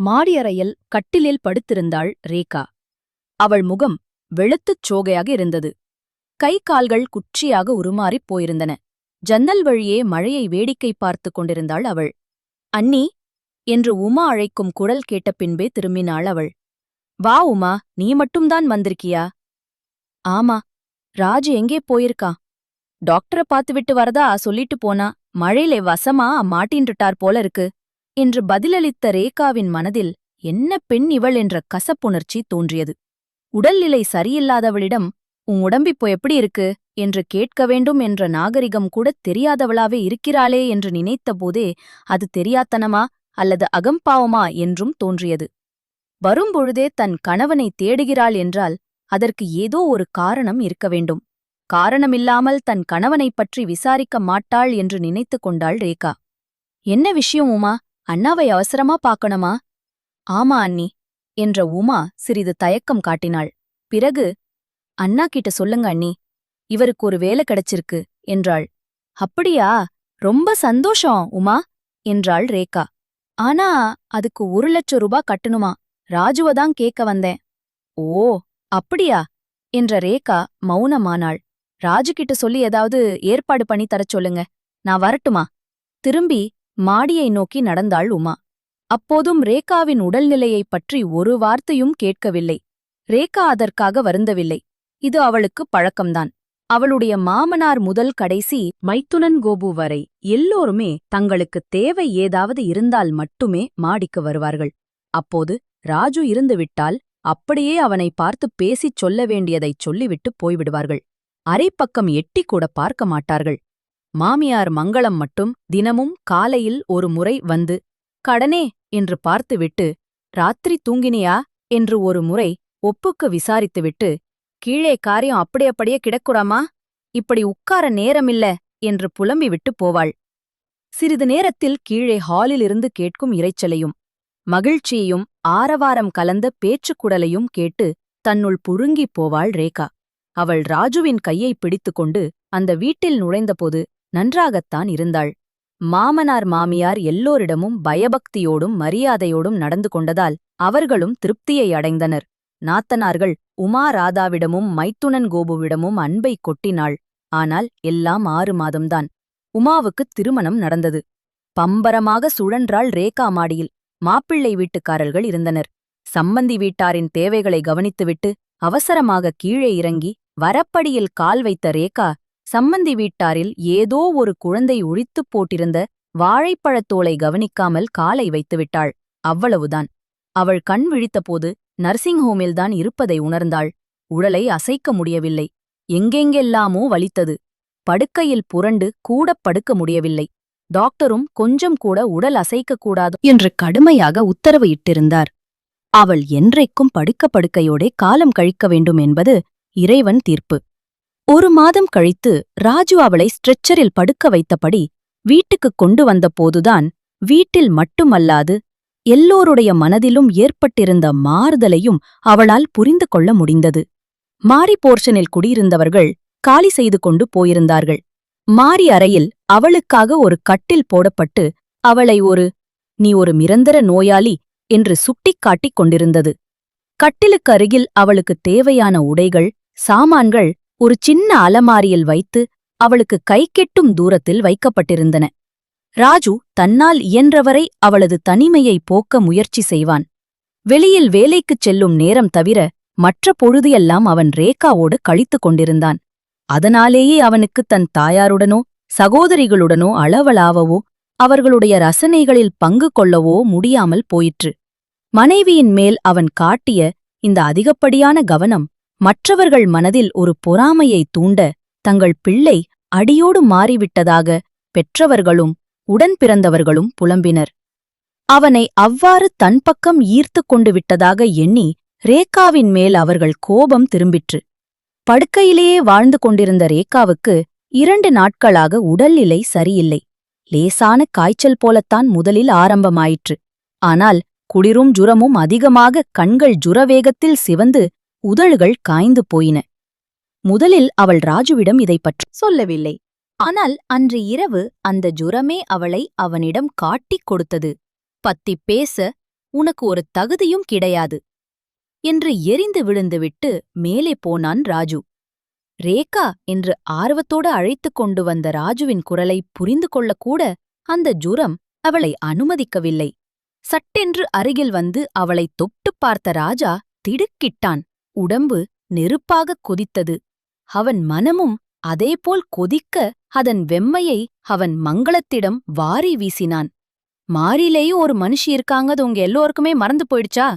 மாடியறையில் கட்டிலில் படுத்திருந்தாள் ரேகா. அவள் முகம் வெளுத்துச் சோகையாக இருந்தது. கை கால்கள் குற்றியாக உருமாறிப் போயிருந்தன. ஜன்னல் வழியே மழையை வேடிக்கை பார்த்துக் கொண்டிருந்தாள் அவள். அண்ணி என்று உமா அழைக்கும் குரல் கேட்ட பின்பே திரும்பினாள் அவள். வா உமா நீ மட்டும்தான் வந்திருக்கியா? ஆமா ராஜு எங்கே போயிருக்கான் டாக்டரை பார்த்துவிட்டு வரதா? சொல்லிட்டு போனா மழையிலே வசமா மாட்டின்றுட்டார் போல இருக்கு. என்று பதிலளித்த ரேகாவின் மனதில் என்ன பெண் இவள் என்ற கசப்புணர்ச்சி தோன்றியது. உடல்நிலை சரியில்லாதவளிடம் உன் உடம்பிப்போ எப்படி இருக்கு? என்று கேட்க வேண்டும் என்ற நாகரிகம் கூட தெரியாதவளாவே இருக்கிறாளே என்று நினைத்தபோதே அது தெரியாத்தனமா? அல்லது அகம்பாவமா என்றும் தோன்றியது. வரும்பொழுதே தன் கணவனை தேடுகிறாள் என்றால் அதற்கு ஏதோ ஒரு காரணம் இருக்க வேண்டும். காரணமில்லாமல் தன் கணவனைப் பற்றி விசாரிக்க மாட்டாள் என்று நினைத்துக் கொண்டாள் ரேகா. என்ன விஷயம் உமா? அண்ணாவை அவசரமா பார்க்கணுமா? ஆமா அண்ணி என்ற உமா சிறிது தயக்கம் காட்டினாள். பிறகு அண்ணா கிட்ட சொல்லுங்க அண்ணி இவருக்கு ஒரு வேலை கிடைச்சிருக்கு என்றாள். அப்படியா? ரொம்ப சந்தோஷம் உமா என்றாள் ரேகா. ஆனா அதுக்கு ஒரு லட்சம் ரூபா கட்டணுமா? ராஜுவதான் கேட்க வந்தேன். ஓ அப்படியா? என்ற ரேகா மௌனமானாள். ராஜு கிட்ட சொல்லி ஏதாவது ஏற்பாடு பண்ணி தரச் சொல்லுங்க. நான் வரட்டுமா? திரும்பி மாடியை நோக்கி நடந்தாள் உமா. அப்போதும் ரேகாவின் உடல்நிலையைப் பற்றி ஒரு வார்த்தையும் கேட்கவில்லை. ரேகா அதற்காக வருந்தவில்லை. இது அவளுக்கு பழக்கம்தான். அவளுடைய மாமனார் முதல் கடைசி மைத்துனன் கோபு வரை எல்லோருமே தங்களுக்கு தேவை ஏதாவது இருந்தால் மட்டுமே மாடிக்கு வருவார்கள். அப்போது ராஜு இருந்துவிட்டால் அப்படியே அவனை பார்த்து பேசிச் சொல்ல வேண்டியதைச் சொல்லிவிட்டு போய்விடுவார்கள். அரைப்பக்கம் எட்டி கூட பார்க்க மாட்டார்கள். மாமியார் மங்களம் மட்டும் தினமும் காலையில் ஒரு முறை வந்து கடனே என்று பார்த்துவிட்டு ராத்திரி தூங்கினியா? என்று ஒரு முறை ஒப்புக்கு விசாரித்துவிட்டு கீழே காரியம் அப்படியே கிடக்குறாமா? இப்படி உட்கார நேரமில்ல என்று புலம்பிவிட்டு போவாள். சிறிது நேரத்தில் கீழே ஹாலிலிருந்து கேட்கும் இரைச்சலையும் மகிழ்ச்சியையும் ஆரவாரம் கலந்த பேச்சுக்குடலையும் கேட்டு தன்னுள் புழுங்கிப் போவாள் ரேகா. அவள் ராஜுவின் கையை பிடித்துக்கொண்டு அந்த வீட்டில் நுழைந்தபோது நன்றாகத்தான் இருந்தாள். மாமனார் மாமியார் எல்லோரிடமும் பயபக்தியோடும் மரியாதையோடும் நடந்து கொண்டதால் அவர்களும் திருப்தியை அடைந்தனர். நாத்தனார்கள் உமா ராதாவிடமும் மைத்துனன் கோபுவிடமும் அன்பை கொட்டினாள். ஆனால் எல்லாம் ஆறு மாதம்தான். உமாவுக்குத் திருமணம் நடந்தது. பம்பரமாக சுழன்றாள் ரேகா மாடியில். மாப்பிள்ளை வீட்டுக்காரர்கள் இருந்தனர். சம்மந்தி வீட்டாரின் தேவைகளை கவனித்துவிட்டு அவசரமாக கீழே இறங்கி வரப்படியில் கால் வைத்த ரேகா சம்மந்தி வீட்டாரில் ஏதோ ஒரு குழந்தை உழித்துப் போட்டிருந்த வாழைப்பழத்தோலை கவனிக்காமல் காலை வைத்துவிட்டாள். அவ்வளவுதான். அவள் கண் விழித்தபோது நர்சிங் ஹோமில்தான் இருப்பதை உணர்ந்தாள். உடலை அசைக்க முடியவில்லை. எங்கெங்கெல்லாமோ வலித்தது. படுக்கையில் புரண்டு கூடப் படுக்க முடியவில்லை. டாக்டரும் கொஞ்சம் கூட உடல் அசைக்கக்கூடாது என்று கடுமையாக உத்தரவு இட்டிருந்தார். அவள் என்றைக்கும் படுக்க படுக்கையோடே காலம் கழிக்க வேண்டும் என்பது இறைவன் தீர்ப்பு. ஒரு மாதம் கழித்து ராஜு அவளை ஸ்ட்ரெச்சரில் படுக்க வைத்தபடி வீட்டுக்குக் கொண்டு வந்தபோதுதான் வீட்டில் மட்டுமல்லாது எல்லோருடைய மனதிலும் ஏற்பட்டிருந்த மாறுதலையும் அவளால் புரிந்து கொள்ள முடிந்தது. மாரி போர்ஷனில் குடியிருந்தவர்கள் காலி செய்து கொண்டு போயிருந்தார்கள். மாரி அறையில் அவளுக்காக ஒரு கட்டில் போடப்பட்டு அவளை ஒரு நீ ஒரு நிரந்தர நோயாளி என்று சுட்டிக்காட்டிக் கொண்டிருந்தது. கட்டிலுக்கு அருகில் அவளுக்கு தேவையான உடைகள் சாமான்கள் ஒரு சின்ன அலமாரியில் வைத்து அவளுக்கு கைக்கெட்டும் தூரத்தில் வைக்கப்பட்டிருந்தன. ராஜு தன்னால் இயன்றவரை அவளது தனிமையை போக்க முயற்சி செய்வான். வெளியில் வேலைக்குச் செல்லும் நேரம் தவிர மற்ற பொழுதையெல்லாம் அவன் ரேகாவோடு கழித்துக் கொண்டிருந்தான். அதனாலேயே அவனுக்கு தன் தாயாருடனோ சகோதரிகளுடனோ அளவலாவவோ அவர்களுடைய ரசனைகளில் பங்கு கொள்ளவோ முடியாமல் போயிற்று. மனைவியின் மேல் அவன் காட்டிய இந்த அதிகப்படியான கவனம் மற்றவர்கள் மனதில் ஒரு பொறாமையை தூண்ட தங்கள் பிள்ளை அடியோடு மாறிவிட்டதாக பெற்றவர்களும் உடன் பிறந்தவர்களும் புலம்பினர். அவனை அவ்வாறு தன் பக்கம் ஈர்த்து கொண்டு விட்டதாக எண்ணி ரேகாவின் மேல் அவர்கள் கோபம் திரும்பிற்று. படுக்கையிலேயே வாழ்ந்து கொண்டிருந்த ரேகாவுக்கு இரண்டு நாட்களாக உடல்நிலை சரியில்லை. லேசான காய்ச்சல் போலத்தான் முதலில் ஆரம்பமாயிற்று. ஆனால் குளிரும் ஜுரமும் அதிகமாக கண்கள் ஜுரவேகத்தில் சிவந்து உதழுகள் காய்ந்து போயின. முதலில் அவள் ராஜுவிடம் இதைப் பற்றி சொல்லவில்லை. ஆனால் அன்று இரவு அந்த ஜுரமே அவளை அவனிடம் காட்டிக் கொடுத்தது. பத்திப் பேச உனக்கு ஒரு தகுதியும் கிடையாது என்று எரிந்து விழுந்துவிட்டு மேலே போனான் ராஜு. ரேகா என்று ஆர்வத்தோடு அழைத்துக் கொண்டு வந்த ராஜுவின் குரலை புரிந்து கொள்ளக்கூட அந்த ஜுரம் அவளை அனுமதிக்கவில்லை. சட்டென்று அருகில் வந்து அவளை தொட்டுப் பார்த்த ராஜா திடுக்கிட்டான். உடம்பு நெருப்பாகக் கொதித்தது. அவன் மனமும் அதேபோல் கொதிக்க அதன் வெம்மையை அவன் மங்களத்திடம் வாரி வீசினான். மாரிலேயும் ஒரு மனுஷி இருக்காங்கது உங்க எல்லோருக்குமே மறந்து போயிடுச்சா?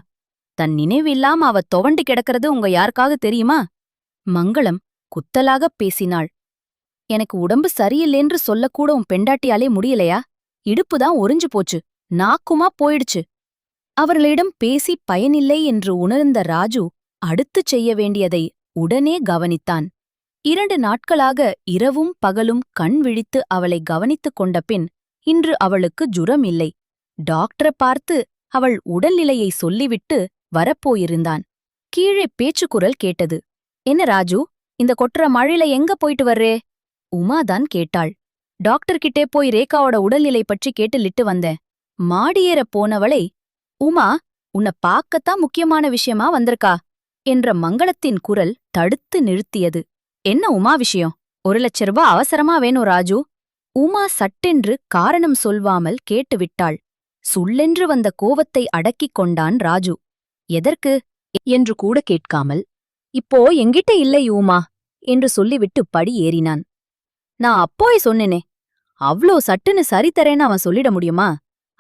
தன் நினைவில்லாம அவ துவண்டு கிடக்கிறது உங்க யாருக்காக தெரியுமா? மங்களம் குத்தலாகப் பேசினாள். எனக்கு உடம்பு சரியில்லைன்று சொல்லக்கூட உன் பெண்டாட்டியாலே முடியலையா? இடுப்புதான் ஒரிஞ்சு போச்சு. நாக்குமா போயிடுச்சு. அவர்களிடம் பேசி பயனில்லை என்று உணர்ந்த ராஜு அடுத்துச் செய்ய வேண்டியதை உடனே கவனித்தான். இரண்டு நாட்களாக இரவும் பகலும் கண் விழித்து அவளை கவனித்துக் கொண்ட பின் இன்று அவளுக்கு ஜுரம் இல்லை டாக்டரை பார்த்து அவள் உடல்நிலையை சொல்லிவிட்டு வரப்போயிருந்தான். கீழே பேச்சுக்குரல் கேட்டது. என்ன ராஜு இந்த கொட்டுற மழையில எங்க போயிட்டு வர்றே? உமாதான் கேட்டாள். டாக்டர் கிட்டே போய் ரேகாவோட உடல்நிலை பற்றி கேட்டு லிட்டு வந்தேன். மாடியேற போனவளை உமா உன்னை பார்க்கத்தான் முக்கியமான விஷயமா வந்திருக்கா? என்ற மங்களத்தின் குரல் தடுத்து நிறுத்தியது. என்ன உமா விஷயம்? ஒரு லட்ச ரூபா அவசரமா வேணும் ராஜு. உமா சட்டென்று காரணம் சொல்வாமல் கேட்டுவிட்டாள். சுள்ளென்று வந்த கோவத்தை அடக்கிக் கொண்டான் ராஜு. எதற்கு? என்று கூட கேட்காமல். இப்போ எங்கிட்ட இல்லை உமா என்று சொல்லிவிட்டு படி ஏறினான். நான் அப்போய் சொன்னேனே. அவ்ளோ சட்டுன்னு சரி தரேன்னு அவன் சொல்லிட முடியுமா?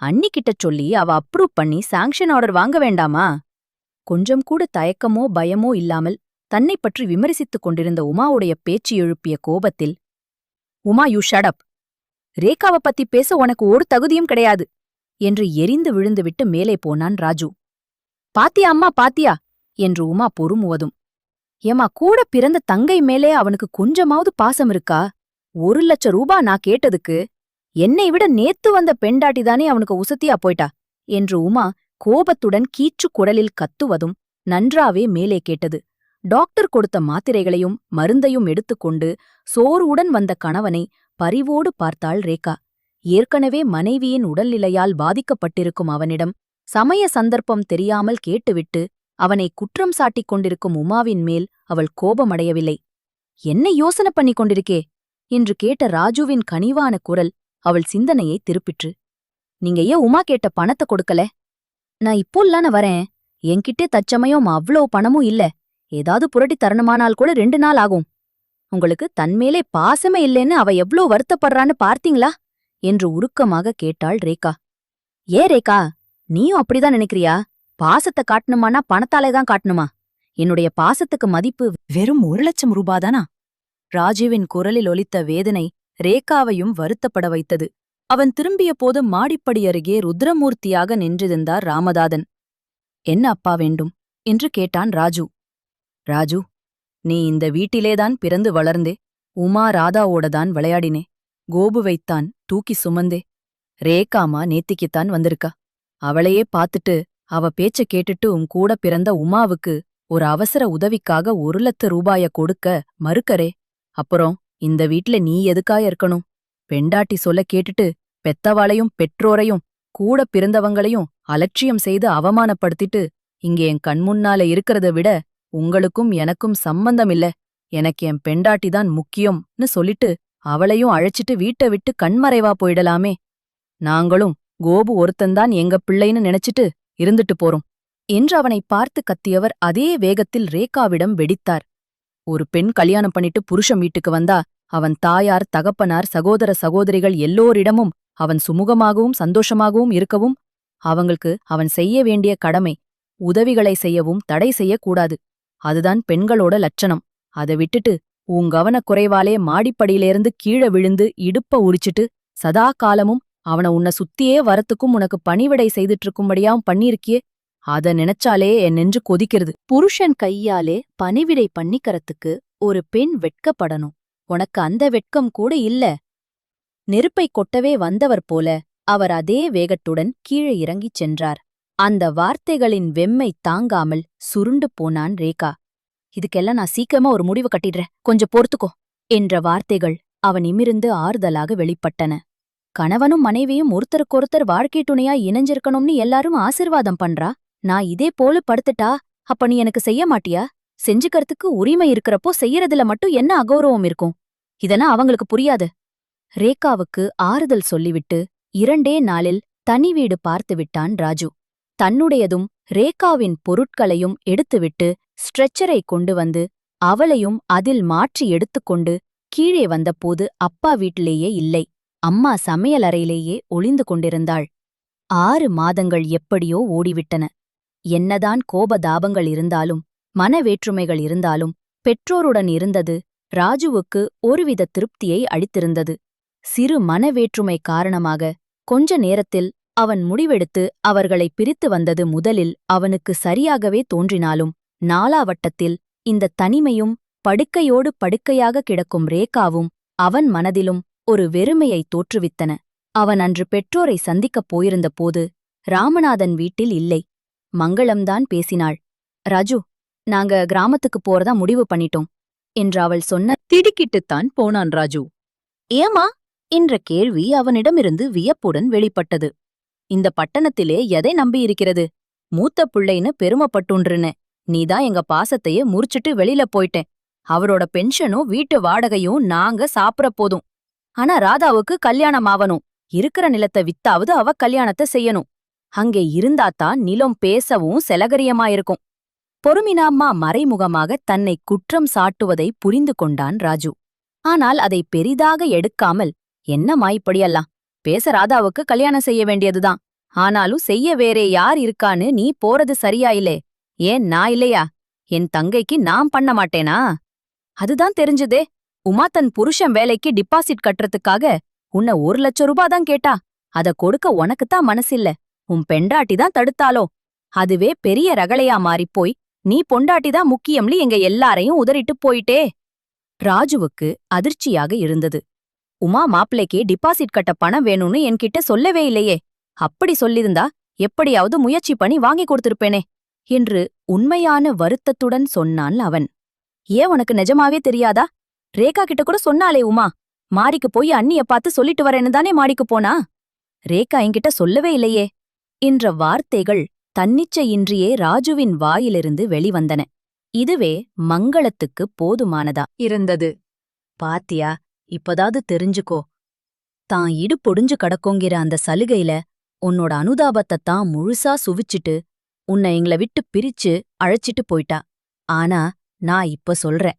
அன்னிக்கிட்ட சொல்லி அவ அப்ரூவ் பண்ணி சாங்ஷன் ஆர்டர் வாங்க வேண்டாமா? கொஞ்சம் கூட தயக்கமோ பயமோ இல்லாமல் தன்னை பற்றி விமர்சித்துக் கொண்டிருந்த உமாவுடைய பேச்சு எழுப்பிய கோபத்தில் உமா யூ ஷடப் ரேகாவ பத்தி பேச உனக்கு ஒரு தகுதியும் கிடையாது என்று எரிந்து விழுந்துவிட்டு மேலே போனான் ராஜு. பாத்தியா அம்மா பாத்தியா? என்று உமா பொறுமுவதும். ஏமா கூட பிறந்த தங்கை மேலே அவனுக்கு கொஞ்சமாவது பாசம் இருக்கா? ஒரு லட்ச ரூபா நான் கேட்டதுக்கு என்னை விட நேத்து வந்த பெண்டாட்டிதானே அவனுக்கு உசத்தியா போயிட்டா? என்று உமா கோபத்துடன் கீச்சு குரலில் கத்துவதும் நன்றாவே மேலே கேட்டது. டாக்டர் கொடுத்த மாத்திரைகளையும் மருந்தையும் எடுத்துக்கொண்டு சோர்வுடன் வந்த கணவனை பரிவோடு பார்த்தாள் ரேகா. ஏற்கனவே மனைவியின் உடல்நிலையால் பாதிக்கப்பட்டிருக்கும் அவனிடம் சமய சந்தர்ப்பம் தெரியாமல் கேட்டுவிட்டு அவனை குற்றம் சாட்டிக் கொண்டிருக்கும் உமாவின் மேல் அவள் கோபமடையவில்லை. என்ன யோசனை பண்ணிக் கொண்டிருக்கே? என்று கேட்ட ராஜுவின் கனிவான குரல் அவள் சிந்தனையை திருப்பிற்று. நீங்க ஏன் உமா கேட்ட பணத்தை கொடுக்கல? நான் இப்போல்லான வரேன். என்கிட்டே தச்சமயம் அவ்ளோ பணமும் இல்ல. ஏதாவது புரட்டி தரணுமானால் கூட ரெண்டு நாள் ஆகும். உங்களுக்கு தன்மேலே பாசமே இல்லைன்னு அவ எவ்ளோ வருத்தப்படுறான்னு பார்த்தீங்களா? என்று உருக்கமாக கேட்டாள் ரேகா. ஏ ரேகா நீயும் அப்படிதான் நினைக்கிறியா? பாசத்தை காட்டணுமானா பணத்தாலே தான் காட்டணுமா? என்னுடைய பாசத்துக்கு மதிப்பு வெறும் ஒரு லட்சம் ரூபாதானா? ராஜீவின் குரலில் ஒலித்த வேதனை ரேகாவையும் வருத்தப்பட வைத்தது. அவன் திரும்பிய போது மாடிப்படி அருகே ருத்ரமூர்த்தியாக நின்றிருந்தார் ராமதாதன். என்ன அப்பா வேண்டும்? என்று கேட்டான் ராஜு. ராஜு நீ இந்த வீட்டிலேதான் பிறந்து வளர்ந்தே. உமா ராதாவோடதான் விளையாடினே. கோபுவைத்தான் தூக்கி சுமந்தே. ரேகாமா நேத்திக்குத்தான் வந்திருக்கா. அவளையே பாத்துட்டு அவ பேச்ச கேட்டுட்டு உன் கூட பிறந்த உமாவுக்கு ஒரு அவசர உதவிக்காக ஒரு லட்ச ரூபாய கொடுக்க மறுக்கரே அப்புறம் இந்த வீட்ல நீ எதுக்காய இருக்கணும்? பெண்டாட்டி சொல்ல கேட்டுட்டு பெத்தவாளையும் பெற்றோரையும் கூட பிறந்தவங்களையும் அலட்சியம் செய்து அவமானப்படுத்திட்டு இங்கே என் கண்முன்னால இருக்கிறத விட உங்களுக்கும் எனக்கும் சம்பந்தம் இல்ல எனக்கு என் பெண்டாட்டி தான் முக்கியம்னு சொல்லிட்டு அவளையும் அழைச்சிட்டு வீட்டை விட்டு கண்மறைவா போயிடலாமே. நாங்களும் கோபு ஒருத்தன்தான் எங்க பிள்ளைன்னு நினைச்சிட்டு இருந்துட்டு போறோம். என்று அவனை பார்த்து கத்தியவர் அதே வேகத்தில் ரேகாவிடம் வெடித்தார். ஒரு பெண் கல்யாணம் பண்ணிட்டு புருஷன் வீட்டுக்கு வந்தா அவன் தாயார் தகப்பனார் சகோதர சகோதரிகள் எல்லோரிடமும் அவன் சுமூகமாகவும் சந்தோஷமாகவும் இருக்கவும் அவங்களுக்கு அவன் செய்ய வேண்டிய கடமை உதவிகளை செய்யவும் தடை செய்யக்கூடாது. அதுதான் பெண்களோட லட்சணம். அதை விட்டுட்டு உன் கவனக்குறைவாலே மாடிப்படியிலேருந்து கீழே விழுந்து இடுப்ப உரிச்சிட்டு சதா காலமும் அவன உன்னை சுத்தியே வரத்துக்கும் உனக்கு பணிவிடை செய்துட்டு இருக்கும்படியாவும் பண்ணிருக்கியே அத நினைச்சாலே என் நெஞ்சு கொதிக்கிறது. புருஷன் கையாலே பணிவிடை பண்ணிக்கிறதுக்கு ஒரு பெண் வெட்கப்படணும். உனக்கு அந்த வெட்கம் கூட இல்ல. நெருப்பை கொட்டவே வந்தவர் போல அவர் அதே வேகத்துடன் கீழே இறங்கிச் சென்றார். அந்த வார்த்தைகளின் வெம்மை தாங்காமல் சுருண்டு போனான் ரேகா. இதுக்கெல்லாம் நான் சீக்கிரமா ஒரு முடிவு கட்டிடுறேன். கொஞ்சம் பொறுத்துக்கோ என்ற வார்த்தைகள் அவன் இமிருந்து ஆறுதலாக வெளிப்பட்டன. கணவனும் மனைவியும் ஒருத்தருக்கொருத்தர் வாழ்க்கை துணையா இணைஞ்சிருக்கணும்னு எல்லாரும் ஆசிர்வாதம் பண்றா? நான் இதே போல படுத்துட்டா? அப்ப நீ எனக்கு செய்ய மாட்டியா? செஞ்சுக்கறதுக்கு உரிமை இருக்கிறப்போ செய்யறதுல மட்டும் என்ன அகௌரவம் இருக்கும்? இதெல்லாம் அவங்களுக்கு புரியாது. ரேகாவுக்கு ஆறுதல் சொல்லிவிட்டு இரண்டே நாளில் தனி வீடு பார்த்து விட்டான் ராஜு. தன்னுடையதும் ரேகாவின் பொருட்களையும் எடுத்துவிட்டு ஸ்ட்ரெச்சரை கொண்டு வந்து அவளையும் அதில் மாற்றி எடுத்துக்கொண்டு கீழே வந்தபோது அப்பா வீட்டிலேயே இல்லை. அம்மா சமையலறையிலேயே ஒளிந்து கொண்டிருந்தாள். ஆறு மாதங்கள் எப்படியோ ஓடிவிட்டன. என்னதான் கோபதாபங்கள் இருந்தாலும் மனவேற்றுமைகள் இருந்தாலும் பெற்றோருடன் இருந்தது ராஜுவுக்கு ஒருவித திருப்தியை அளித்திருந்தது. சிறு மனவேற்றுமை காரணமாக கொஞ்ச நேரத்தில் அவன் முடிவெடுத்து அவர்களை பிரித்து வந்தது முதலில் அவனுக்கு சரியாகவே தோன்றினாலும் நாலாவட்டத்தில் இந்த தனிமையும் படுக்கையோடு படுக்கையாக கிடக்கும் ரேகாவும் அவன் மனதிலும் ஒரு வெறுமையை தோற்றுவித்தன. அவன் அன்று பெற்றோரை சந்திக்கப் போயிருந்தபோது ராமநாதன் வீட்டில் இல்லை. மங்களம்தான் பேசினாள். ராஜு நாங்க கிராமத்துக்கு போறதா முடிவு பண்ணிட்டோம் என்று அவள் சொன்ன திடுக்கிட்டுத்தான் போனான் ராஜு. ஏமா என்ற கேள்வி அவனிடமிருந்து வியப்புடன் வெளிப்பட்டது. இந்த பட்டணத்திலே எதை நம்பியிருக்கிறது? மூத்த பிள்ளைன்னு பெருமைப்பட்டுன்றுன. நீதான் எங்க பாசத்தையே முறிச்சிட்டு வெளியில போயிட்டேன். அவரோட பென்ஷனும் வீட்டு வாடகையும் நாங்க சாப்பிட போதும். ஆனா ராதாவுக்கு கல்யாணம் ஆவணும். இருக்கிற நிலத்தை வித்தாவது அவ கல்யாணத்தை செய்யணும். அங்கே இருந்தாத்தான் நிலம் பேசவும் செலகரியமாயிருக்கும். பொறுமினாம்மா மறைமுகமாக தன்னை குற்றம் சாட்டுவதை புரிந்து கொண்டான் ராஜு. ஆனால் அதை பெரிதாக எடுக்காமல் என்னம்மா இப்படியெல்லாம்? பேச ராதாவுக்கு கல்யாணம் செய்ய வேண்டியதுதான். ஆனாலும் செய்ய வேறே யார் இருக்கான்னு நீ போறது சரியாயில்லே. ஏன் நான் இல்லையா? என் தங்கைக்கு நான் பண்ண மாட்டேனா? அதுதான் தெரிஞ்சுதே. உமா தன் புருஷன் வேலைக்கு டிபாசிட் கட்டுறதுக்காக உன்னை ஒரு லட்சம் ரூபா தான் கேட்டா. அத கொடுக்க உனக்குத்தான் மனசில்ல. உன் பெண்டாட்டி தான் தடுத்தாலோ அதுவே பெரிய ரகளையா மாறிப்போய் நீ பொண்டாட்டி தான் எங்க எல்லாரையும் உதறிட்டு போயிட்டே. ராஜுவுக்கு அதிர்ச்சியாக இருந்தது. உமா மாப்பிளைக்கு டிபாசிட் கட்ட பணம் வேணும்னு என்கிட்ட சொல்லவே இல்லையே. அப்படி சொல்லிருந்தா எப்படியாவது முயற்சி பண்ணி வாங்கி கொடுத்திருப்பேனே என்று உண்மையான வருத்தத்துடன் சொன்னான் அவன். ஏன் உனக்கு நிஜமாவே தெரியாதா? ரேகா கிட்ட கூட சொன்னாலே உமா. மாரிக்கு போய் அண்ணிய பார்த்து சொல்லிட்டு வரேன்னு தானே மாடிக்கு போனா? ரேகா என்கிட்ட சொல்லவே இல்லையே. என்ற வார்த்தைகள் தன்னிச்சையின்றியே ராஜுவின் வாயிலிருந்து வெளிவந்தன. இதுவே மங்களத்துக்கு போதுமானதா? இருந்தது. பாத்தியா இப்பதாவது தெரிஞ்சுக்கோ. தான் இடு பொடிஞ்சு கடக்கோங்கிற அந்த சலுகையில உன்னோட அனுதாபத்தைத் தான் முழுசா சுவிச்சிட்டு உன்னை எங்கள விட்டு பிரிச்சு அழைச்சிட்டு போயிட்டா. ஆனா நான் இப்ப சொல்றேன்.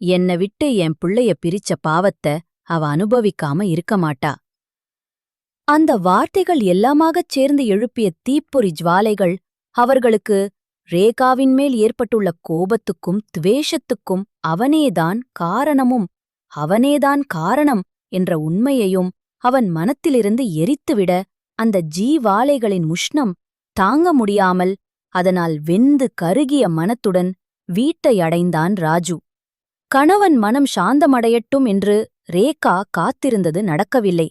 என்னை விட்டு என் பிள்ளைய பிரிச்ச பாவத்தை அவ அனுபவிக்காம இருக்க மாட்டா. அந்த வார்த்தைகள் எல்லாமாகச் சேர்ந்து எழுப்பிய தீப்பொறி ஜுவாலைகள் அவர்களுக்கு ரேகாவின் மேல் ஏற்பட்டுள்ள கோபத்துக்கும் துவேஷத்துக்கும் அவனேதான் காரணமும் அவனேதான் காரணம் என்ற உண்மையையும் அவன் மனத்திலிருந்து எரித்துவிட அந்த ஜீவாலைகளின் உஷ்ணம் தாங்க முடியாமல் அதனால் வெந்து கருகிய மனத்துடன் வீட்டை அடைந்தான் ராஜு. கணவன் மனம் சாந்தமடையட்டும் என்று ரேகா காத்திருந்தது நடக்கவில்லை.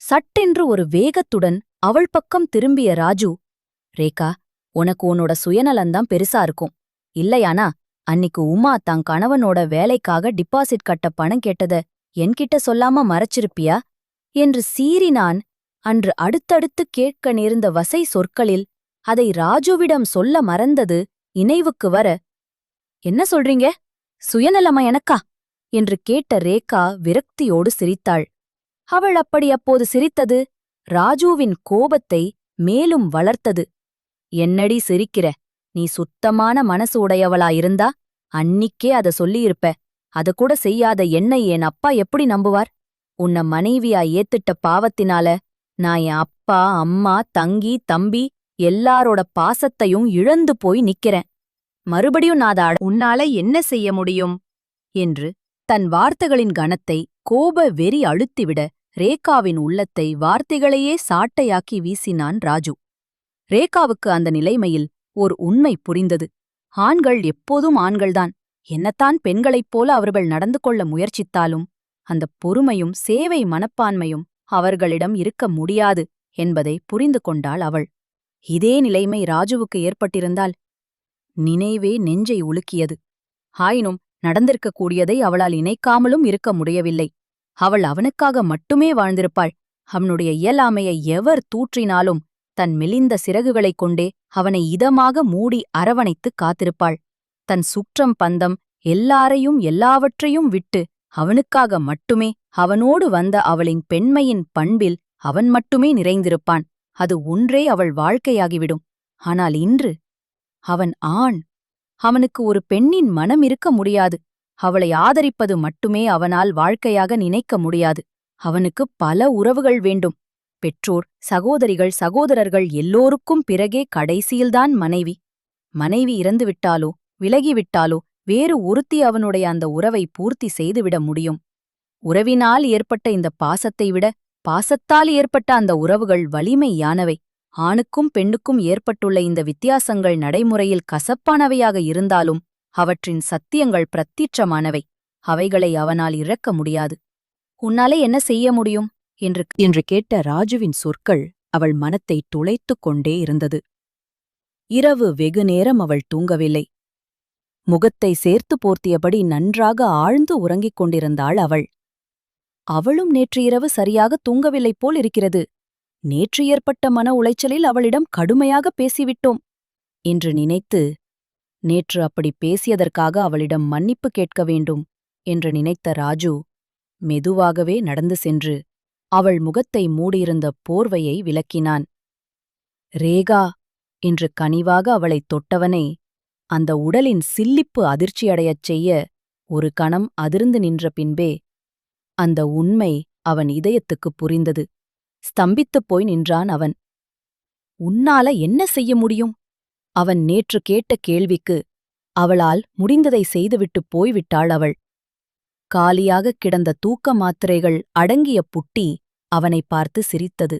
சட்டென்று ஒரு வேகத்துடன் அவள் பக்கம் திரும்பிய ராஜு ரேகா உனக்கு உன்னோட சுயநலந்தான் பெருசா இருக்கும். இல்லையானா அன்னிக்கு உமா தான் கணவனோட வேலைக்காக டிபாசிட் கட்ட பணம் கேட்டத என்கிட்ட சொல்லாம மறைச்சிருப்பியா? என்று சீறினான். அன்று அடுத்தடுத்து கேட்க நேர்ந்த வசை சொற்களில் அதை ராஜுவிடம் சொல்ல மறந்தது நினைவுக்கு வர என்ன சொல்றீங்க? சுயநலமா எனக்கா? என்று கேட்ட ரேகா விரக்தியோடு சிரித்தாள். அவள் அப்படி அப்போது சிரித்தது. ராஜுவின் கோபத்தை மேலும் வளர்த்தது. என்னடி சிரிக்கிற? நீ சுத்தமான மனசு உடையவளா இருந்தா அன்னிக்கே அத சொல்லியிருப்ப. அத கூட செய்யாத என்னை என் அப்பா எப்படி நம்புவார்? உன்னை மனைவியா ஏத்துட்ட பாவத்தினால நான் என் அப்பா அம்மா தங்கி தம்பி எல்லாரோட பாசத்தையும் இழந்து போய் நிக்கிறேன். மறுபடியும் நாதாட உன்னால என்ன செய்ய முடியும்? என்று தன் வார்த்தைகளின் கனத்தை கோப வெறி அழுத்திவிட ரேகாவின் உள்ளத்தை வார்த்தைகளையே சாட்டையாக்கி வீசினான் ராஜு. ரேகாவுக்கு அந்த நிலைமையில் ஓர் உண்மை புரிந்தது. ஆண்கள் எப்போதும் ஆண்கள்தான். என்னத்தான் பெண்களைப் போல அவர்கள் நடந்து கொள்ள முயற்சித்தாலும் அந்த பொறுமையும் சேவை மனப்பான்மையும் அவர்களிடம் இருக்க முடியாது என்பதை புரிந்து கொண்டாள் அவள். இதே நிலைமை ராஜுவுக்கு ஏற்பட்டிருந்தால் நினைவே நெஞ்சை உலுக்கியது. ஆயினும் நடந்திருக்கக்கூடியதை அவளால் இணைக்காமலும் இருக்க முடியவில்லை. அவள் அவனுக்காக மட்டுமே வாழ்ந்திருப்பாள். அவனுடைய இயலாமையை எவர் தூற்றினாலும் தன் மெலிந்த சிறகுகளைக் கொண்டே அவனை இதமாக மூடி அரவணைத்துக் காத்திருப்பாள். தன் சுற்றம் பந்தம் எல்லாரையும் எல்லாவற்றையும் விட்டு அவனுக்காக மட்டுமே அவனோடு வந்த அவளின் பெண்மையின் பண்பில் அவன் மட்டுமே நிறைந்திருப்பான். அது ஒன்றே அவள் வாழ்க்கையாகிவிடும். ஆனால் இன்று அவன் ஆண். அவனுக்கு ஒரு பெண்ணின் மனம் இருக்க முடியாது. அவளை ஆதரிப்பது மட்டுமே அவனால் வாழ்க்கையாக நினைக்க முடியாது. அவனுக்கு பல உறவுகள் வேண்டும். பெற்றோர் சகோதரிகள் சகோதரர்கள் எல்லோருக்கும் பிறகே கடைசியில்தான் மனைவி. மனைவி இறந்துவிட்டாலோ விலகிவிட்டாலோ வேறு ஒருத்தி அவனுடைய அந்த உறவை பூர்த்தி செய்துவிட முடியும். உறவினால் ஏற்பட்ட இந்த பாசத்தை விட பாசத்தால் ஏற்பட்ட அந்த உறவுகள் வலிமையானவை. ஆணுக்கும் பெண்ணுக்கும் ஏற்பட்டுள்ள இந்த வித்தியாசங்கள் நடைமுறையில் கசப்பானவையாக இருந்தாலும் அவற்றின் சத்தியங்கள் பிரத்திற்றமானவை அவைகளை அவனால் இழக்க முடியாது. உன்னாலே என்ன செய்ய முடியும்? என்று என்று கேட்ட ராஜுவின் சொற்கள் அவள் மனத்தை துளைத்துக் கொண்டே இருந்தது. இரவு வெகுநேரம் அவள் தூங்கவில்லை. முகத்தை சேர்த்து போர்த்தியபடி நன்றாக ஆழ்ந்து உறங்கிக் கொண்டிருந்தாள் அவள். அவளும் நேற்று இரவு சரியாக தூங்கவில்லை போல் இருக்கிறது. நேற்று ஏற்பட்ட மன உளைச்சலில் அவளிடம் கடுமையாக பேசிவிட்டோம். என்று நினைத்து நேற்று அப்படி பேசியதற்காக அவளிடம் மன்னிப்பு கேட்க வேண்டும் என்று நினைத்த ராஜு மெதுவாகவே நடந்து சென்று அவள் முகத்தை மூடியிருந்த போர்வையை விலக்கினான் ரேகா! என்று கனிவாக அவளைத் தொட்டவனை அந்த உடலின் சில்லிப்பு அதிர்ச்சியடையச் செய்ய ஒரு கணம் அதிர்ந்து நின்ற பின்பே அந்த உண்மை அவன் இதயத்துக்குப் புரிந்தது. ஸ்தம்பித்துப் போய் நின்றான் அவன். உன்னால என்ன செய்ய முடியும்? அவன் நேற்று கேட்ட கேள்விக்கு அவளால் முடிந்ததை செய்துவிட்டுப் போய்விட்டாள் அவள். காலியாகக் கிடந்த தூக்க மாத்திரைகள் அடங்கிய புட்டி அவனைப் பார்த்து சிரித்தது.